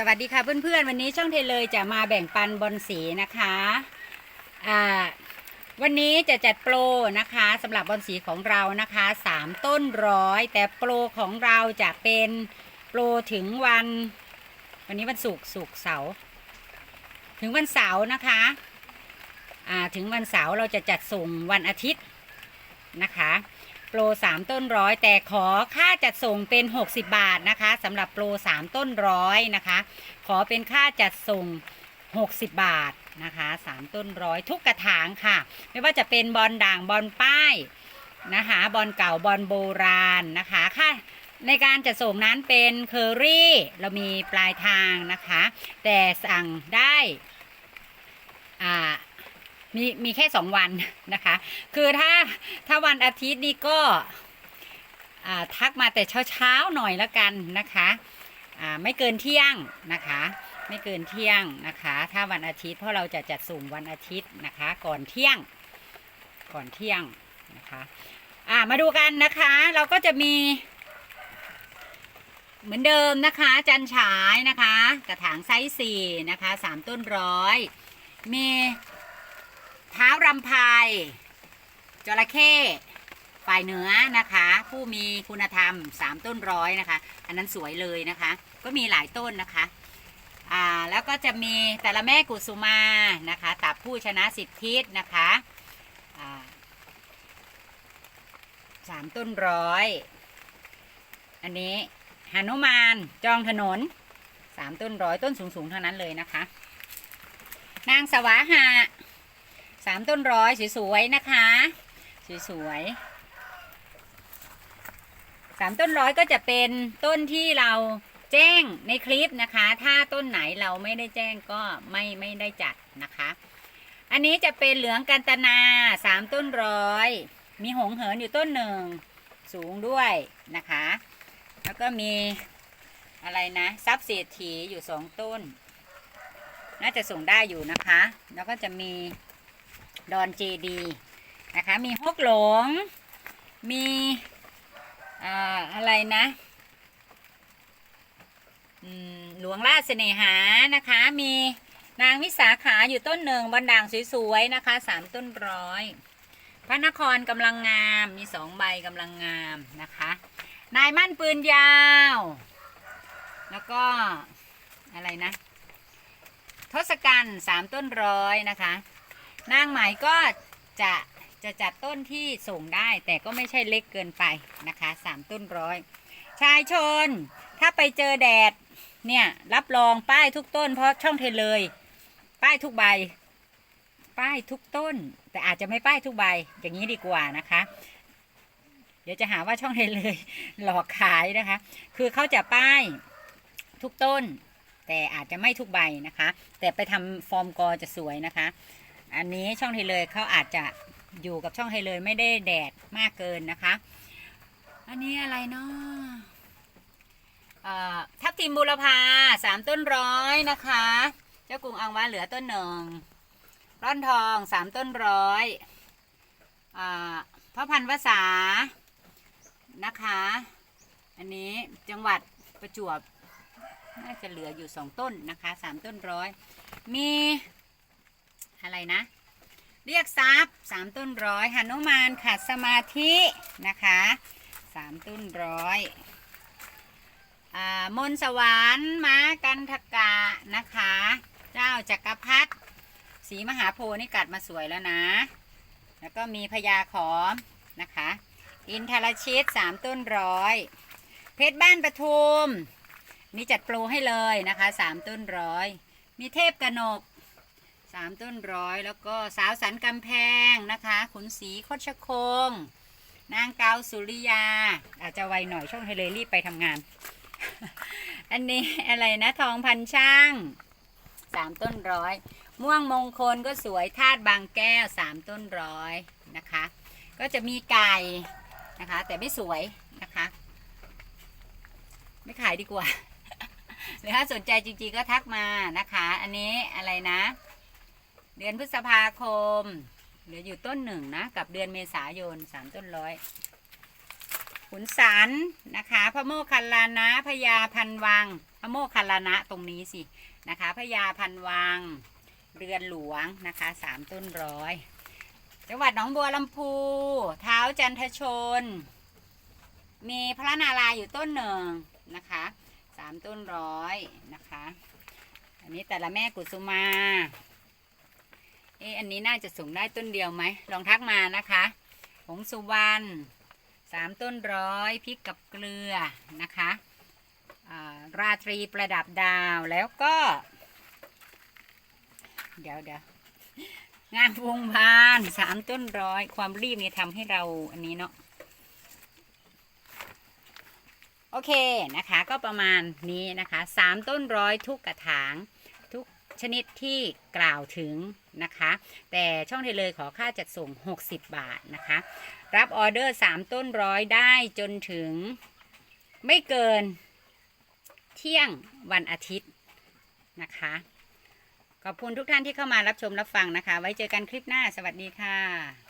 สวัสดีค่ะเพื่อนๆ วันนี้ช่องเทเลยจะมาแบ่งปันบอลสีนะคะอ่าวันนี้จะจัดโปรนะคะสำหรับบอลสีของเรานะคะสามต้นร้อย แต่โปรของเราจะเป็นโปรถึงวัน วันนี้วันศุกร์ศุกร์เสาร์ถึงวันเสาร์นะคะอ่าถึงวันเสาร์เราจะจัดส่งวันอาทิตย์นะคะ โปร 3 ต้นร้อยแต่ขอค่าจัดส่งเป็น 60 บาทนะคะสำหรับโปร 3 ต้นร้อยนะคะ ขอเป็นค่าจัดส่ง 60 บาทนะคะ3ต้นร้อยทุกกระถางค่ะ ไม่ว่าจะเป็นบอลด่างบอลป้ายนะคะบอลเก่าบอลโบราณนะคะค่ะในการจัดส่งนั้นเป็นเคอรี่เรามีปลายทางนะคะ แต่สั่งได้อ่า มีมีแค่สองวันนะคะ คือถ้าถ้าวันอาทิตย์นี่ก็ทักมาแต่เช้าเช้าๆหน่อยและกันนะคะไม่เกินเที่ยงนะคะ ไม่เกินเที่ยงนะคะ ถ้าวันอาทิตย์เพราะเราจะจัดส่งวันอาทิตย์นะคะ ก่อนเที่ยงก่อนเที่ยงนะคะมาดูกันนะคะ เราก็จะมีเหมือนเดิมนะคะ จันฉายนะคะ กระถางไซส์สี่นะคะสามต้นร้อย มี รำพายจระเข้ฝ่ายเหนือนะคะ ผู้มีคุณธรรมสามต้นร้อยนะคะ อันนั้นสวยเลยนะคะ ก็มีหลายต้นนะคะอ่าแล้วก็จะมีแต่ละแม่กุสุมานะคะตับผู้ชนะสิทธิศนะคะสามต้นร้อย อันนี้หนุมานจองถนนสามต้นร้อยต้นสูงๆเท่านั้นเลยนะคะ นางสวาหา สามต้นร้อยสวยๆนะคะ สวยๆสามต้นร้อยก็จะเป็นต้นที่เราแจ้งในคลิปนะคะ ถ้าต้นไหนเราไม่ได้แจ้งก็ไม่ไม่ได้จัดนะคะ อันนี้จะเป็นเหลืองกันตนาสามต้นร้อย มีหงเหินอยู่ต้นหนึ่งสูงด้วยนะคะ แล้วก็มีอะไรนะซับเศรษฐีอยู่สองต้น น่าจะส่งได้อยู่นะคะ แล้วก็จะมี ดอนเจดีนะคะ มีฮกหลง มีอะไรนะหลวงราชเสน่หานะคะ มีนางวิสาขาอยู่ต้นหนึ่งบันด่างสวยๆนะคะสามต้นร้อย พระนครกำลังงามมีสองใบกำลังงามนะคะ นายมั่นปืนยาว แล้วก็อะไรนะ ทศกัณฐ์สามต้นร้อยนะคะ นางไหมก็จะจะจัดต้นที่ส่งได้ แต่ก็ไม่ใช่เล็กเกินไปนะคะสามต้นร้อยชายชน ถ้าไปเจอแดดเนี่ยรับรองป้ายทุกต้น เพราะช่องเทเลย ป้ายทุกใบ ป้ายทุกต้น แต่อาจจะไม่ป้ายทุกใบอย่างนี้ดีกว่านะคะ เดี๋ยวจะหาว่าช่องเทเลยหลอกขายนะคะ คือเขาจะป้ายทุกต้น แต่อาจจะไม่ทุกใบนะคะ แต่ไปทำฟอร์มกอจะสวยนะคะ อันนี้ช่องไทเลยเขาอาจจะอยู่กับช่องไทเลยไม่ได้แดดมากเกินนะคะ อันนี้อะไรเนาะทับทิมบุรพาสามต้นร้อยนะคะ เจ้ากรุงอังวาเหลือต้นหนึ่งร่อนทองสามต้นร้อยอ่าพระพันวษานะคะ อันนี้จังหวัดประจวบน่าจะเหลืออยู่สองต้นนะคะสามต้นร้อย มี อะไรนะ เรียกทรัพย์สามต้นร้อยหนุมานขัดสมาธินะคะสามต้นร้อยมนสวรรค์ม้ากันทกะนะคะ เจ้าจักรพรรดิสีมหาโพนี่กัดมาสวยแล้วนะ แล้วก็มีพญาขอมนะคะ อินทรชิตสามต้นร้อย เพชรบ้านปทุมนี่จัดโปรให้เลยนะคะสามต้นร้อย มีเทพกนก สามต้นร้อยแล้วก็สาวสันกำแพงนะคะ ขุนศรีโคชคง นางเกาสุริยา อาจจะไวหน่อยช่วงให้เลยรีบไปทำงาน อันนี้อะไรนะทองพันช่างสามต้นร้อยม่วงมงคลก็สวยธาตุบางแก้วสามต้นร้อยนะคะ ก็จะมีไก่นะคะ แต่ไม่สวยนะคะ ไม่ขายดีกว่าหรือถ้าสนใจจริงๆก็ทักมานะคะ อันนี้อะไรนะ เดือนพฤษภาคม เหลืออยู่ต้นหนึ่งนะ กับเดือนเมษายนสามต้นร้อยขุนสันนะคะพระโมคคัลลานะพญาพันวัง พระโมคคัลลานะตรงนี้สินะคะพญาพันวัง เรือนหลวงนะคะสามต้นร้อยจังหวัดหนองบัวลำพู เท้าจันทชน มีพระนารายอยู่ต้นหนึ่งนะคะสามต้นร้อยนะคะ อันนี้แต่ละแม่กุสุมา เอะอันนี้น่าจะสูงได้ต้นเดียวไหม ลองทักมานะคะผงสุวรรณสามต้นร้อยพริกกับเกลือนะคะราตรีประดับดาวแล้วก็ เดี๋ยวเดี๋ยวงานวงพานสามต้นร้อยความรีบเนี่ยทำให้เราอันนี้เนาะโอเคนะคะก็ประมาณนี้นะคะสามต้นร้อยทุกกระถาง ชนิดที่กล่าวถึงนะคะ แต่ช่องเทเลยขอค่าจัดส่ง 60 บาทนะคะ รับออเดอร์ 3 ต้นร้อยได้จนถึงไม่เกินเที่ยงวันอาทิตย์นะคะ ขอบคุณทุกท่านที่เข้ามารับชมรับฟังนะคะ ไว้เจอกันคลิปหน้า สวัสดีค่ะ